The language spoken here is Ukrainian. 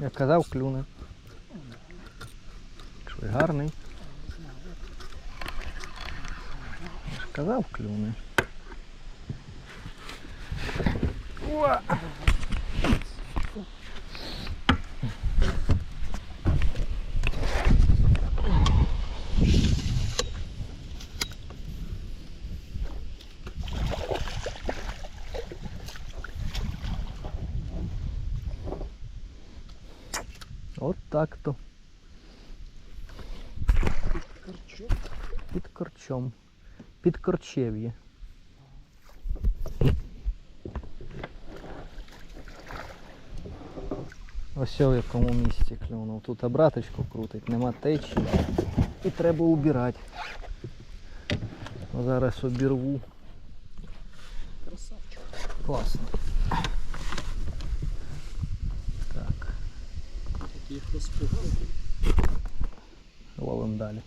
Я казав, клюне. Чуй гарний. Я ж клюне. Уа! От так то. Під корчом. Під корчев'є. Ось в якому місці клюнув. Тут обраточку крутить, нема течії. І треба убирати. Зараз обірву. Красавчик. Класно. Так, Такий їх розпугав. ловимо далі.